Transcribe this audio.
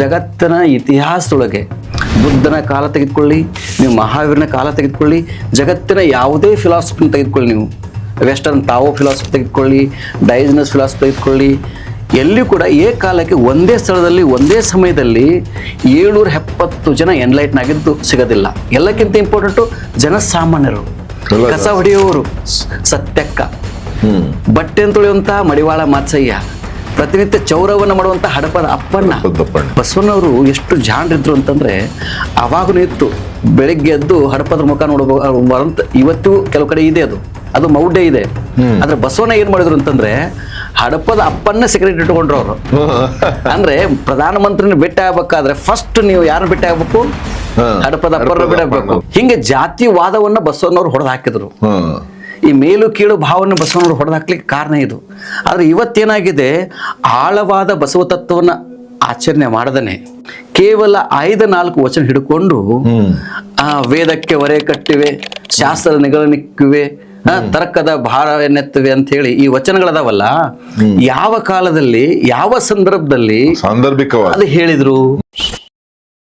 ಜಗತ್ತಿನ ಇತಿಹಾಸದೊಳಗೆ ಬುದ್ಧನ ಕಾಲ ತೆಗೆದುಕೊಳ್ಳಿ ನೀವು ಮಹಾವೀರನ ಕಾಲ ತೆಗೆದುಕೊಳ್ಳಿ ಜಗತ್ತಿನ ಯಾವುದೇ ಫಿಲಾಸಫಿನ ತೆಗೆದುಕೊಳ್ಳಿ ನೀವು. ವೆಸ್ಟರ್ನ್ ತಾವೋ ಫಿಲಾಸಫಿ ತೆಗೆದುಕೊಳ್ಳಿ ಡೈಸ್ನಸ್ ಫಿಲಾಸಫಿ ತೆಗೆದುಕೊಳ್ಳಿ. ಎಲ್ಲಿ ಕೂಡ ಏಕಾಲಕ್ಕೆ ಒಂದೇ ಸ್ಥಳದಲ್ಲಿ ಒಂದೇ ಸಮಯದಲ್ಲಿ ಏಳ್ನೂರ ಎಪ್ಪತ್ತು ಜನ ಎನ್ಲೈಟ್ನ ಆಗಿದ್ದು ಸಿಗೋದಿಲ್ಲ. ಎಲ್ಲಕ್ಕಿಂತ ಇಂಪಾರ್ಟೆಂಟು ಜನಸಾಮಾನ್ಯರು ಕಸ ಹೊಡೆಯುವವರು ಸತ್ಯಕ್ಕ. ಬಟ್ಟೆ ತೊಳೆಯುವಂತಹ ಮಡಿವಾಳ ಮಾಚಯ್ಯ ಪ್ರತಿನಿತ್ಯ ಚೌರವನ್ನು ಮಾಡುವಂಥ ಹಡಪದ ಅಪ್ಪಣ್ಣ. ಬಸವಣ್ಣವರು ಎಷ್ಟು ಜಾಣರಿದ್ರು ಅಂತಂದ್ರೆ ಅವಾಗೂ ಇತ್ತು. ಬೆಳಿಗ್ಗೆ ಎದ್ದು ಹಡಪದ ಮುಖ ನೋಡಬಹುದು ಇವತ್ತು ಕೆಲವು ಕಡೆ ಇದೆ ಅದು. ಅದು ಮೌಢ್ಯ ಇದೆ. ಆದ್ರೆ ಬಸವಣ್ಣ ಏನ್ ಮಾಡಿದ್ರು ಅಂತಂದ್ರೆ ಹಡಪದ ಅಪ್ಪನ್ನ ಸೆಕ್ರೆಟರಿ ಇಟ್ಕೊಂಡ್ರು ಅವರು. ಅಂದ್ರೆ ಪ್ರಧಾನಮಂತ್ರಿನ ಭೇಟಿ ಆಗ್ಬೇಕಾದ್ರೆ ಫಸ್ಟ್ ನೀವು ಯಾರು ಭೇಟಿ ಆಗ್ಬೇಕು? ಹಡಪದ ಅಪ್ಪರ ಬಿಡಬೇಕು. ಹಿಂಗೆ ಜಾತಿವಾದವನ್ನ ಬಸವಣ್ಣವ್ರು ಹೊಡೆದು ಹಾಕಿದ್ರು ಈ ಮೇಲು ಕೀಳು ಭಾವವನ್ನು ಬಸವನವರು ಹೊಡೆದಾಕ್ಲಿಕ್ಕೆ ಕಾರಣ ಇದು. ಆದರೆ ಇವತ್ತೇನಾಗಿದೆ? ಆಳವಾದ ಬಸವ ತತ್ವವನ್ನು ಆಚರಣೆ ಮಾಡದನೆ. ಕೇವಲ ಐದು ನಾಲ್ಕು ವಚನ ಹಿಡ್ಕೊಂಡು ಆ ವೇದಕ್ಕೆ ಹೊರೆ ಕಟ್ಟಿವೆ ಶಾಸ್ತ್ರ ನಿಗಳನಿಕ್ಕಿವೆ ತರ್ಕದ ತರ್ಕದ ಎನ್ನೆತ್ತವೆ ಅಂತ ಹೇಳಿ ಈ ವಚನಗಳದಾವಲ್ಲ? ಯಾವ ಕಾಲದಲ್ಲಿ ಯಾವ ಸಂದರ್ಭದಲ್ಲಿ ಸಾಂದರ್ಭಿಕವಾಗಿ. ಅದು ಹೇಳಿದ್ರು?